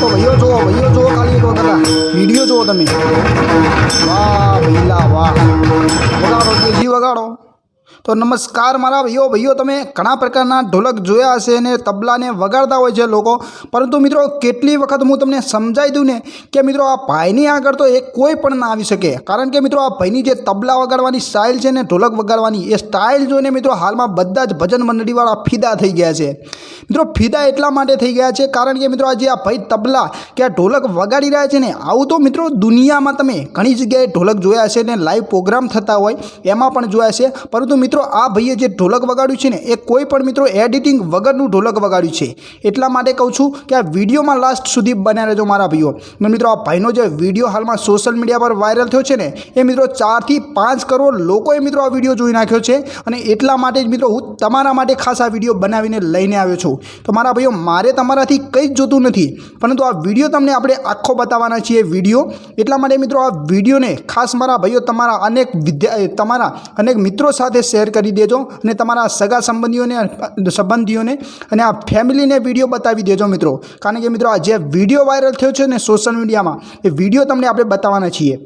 તો ભાઈઓ જુઓ ભાઈઓ જુઓ ખાલી તો વખત વીડિયો જુઓ તમે. વાહ, ભઈલા વાહ. વગાડો, જી વગાડો. તો નમસ્કાર મારા ભાઈઓ ભાઈઓ, તમે ઘણા પ્રકારના ઢોલક જોયા હશે અને તબલાને વગાડતા હોય છે લોકો. પરંતુ મિત્રો, કેટલી વખત હું તમને સમજાવી દઉં ને કે મિત્રો, આ ભાઈની આગળ તો એ કોઈ પણ ના આવી શકે. કારણ કે મિત્રો, આ ભાઈની જે તબલા વગાડવાની સ્ટાઇલ છે ને ઢોલક વગાડવાની, એ સ્ટાઇલ જોઈને મિત્રો, હાલમાં બધા જ ભજન મંડળીવાળા ફિદા થઈ ગયા છે. મિત્રો, ફિદા એટલા માટે થઈ ગયા છે કારણ કે મિત્રો આ જે આ ભાઈ તબલા કે આ ઢોલક વગાડી રહ્યા છે ને, આવું તો મિત્રો, દુનિયામાં તમે ઘણી જગ્યાએ ઢોલક જોયા છે ને લાઈવ પ્રોગ્રામ થતા હોય, એમાં પણ જોયા છે પરંતુ મિત્રો આ ભાઈએ જે ઢોલક વગાડ્યું છે ને, એ કોઈ પણ મિત્રો એડિટિંગ વગરનું ઢોલક વગાડ્યું છે. એટલા માટે કહું છું કે આ વિડીયોમાં લાસ્ટ સુધી બન્યા રહેજો મારા ભાઈઓ. ને મિત્રો, આ ભાઈનો જે વીડિયો હાલમાં સોશિયલ મીડિયા પર વાયરલ થયો છે ને, એ મિત્રો ચારથી પાંચ કરોડ લોકોએ મિત્રો આ વીડિયો જોઈ નાખ્યો છે. અને એટલા માટે જ મિત્રો, હું તમારા માટે ખાસ આ વીડિયો બનાવીને લઈને આવ્યો છું. તો મારા ભાઈઓ, મારે તમારાથી કંઈ જ જોતું નથી. પરંતુ આ વીડિયો તમને આપણે આખો બતાવવાના છીએ વીડિયો. એટલા માટે મિત્રો, આ વિડીયોને ખાસ મારા ભાઈઓ, તમારા અનેક વિદ્યા, તમારા અનેક મિત્રો સાથે શેર કરી દેજો અને તમારા સગા સંબંધીઓને સંબંધીઓને અને આ ફેમિલીને વીડિયો બતાવી દેજો મિત્રો. કારણ કે મિત્રો, આ જે વીડિયો વાયરલ થયો છે ને સોશિયલ મીડિયામાં એ વીડિયો તમને આપણે બતાવવાના છીએ.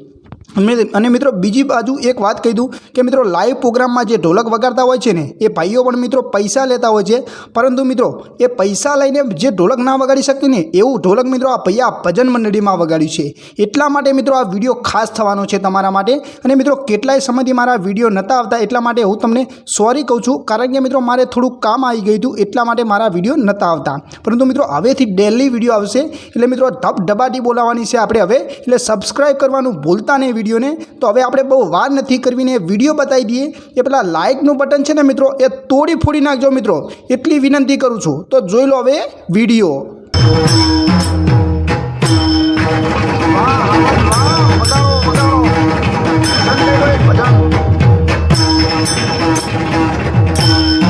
અને મિત્રો બીજી બાજુ એક વાત કહી દઉં કે મિત્રો લાઈવ પ્રોગ્રામમાં જે ઢોલક વગાડતા હોય છે ને, એ ભાઈઓ પણ મિત્રો પૈસા લેતા હોય છે. પરંતુ મિત્રો, એ પૈસા લઈને જે ઢોલક ના વગાડી શકતી ને, એવું ઢોલક મિત્રો આ ભૈયા ભજન મંડળીમાં વગાડ્યું છે. એટલા માટે મિત્રો આ વીડિયો ખાસ થવાનો છે તમારા માટે. અને મિત્રો, કેટલાય સમયથી મારા વીડિયો નહોતા આવતા એટલા માટે હું તમને સોરી કહું છું, કારણ કે મિત્રો મારે થોડુંક કામ આવી ગયું હતું, એટલા માટે મારા વીડિયો નહોતા આવતા. પરંતુ મિત્રો, હવેથી ડેલી વીડિયો આવશે. એટલે મિત્રો ધબ ધબાટી બોલાવવાની છે આપણે હવે. એટલે સબસ્ક્રાઈબ કરવાનું ભૂલતા નહીં વિડીયોને. તો હવે આપણે બહુ વાર નથી કરવીને વીડિયો બતાવી દઈએ. એ પેલા લાઇકનું બટન છે ને મિત્રો, એ તોડી ફોડી નાખજો મિત્રો. એટલી વિનંતી કરું છું. તો જોઈ લો હવે વીડિયો.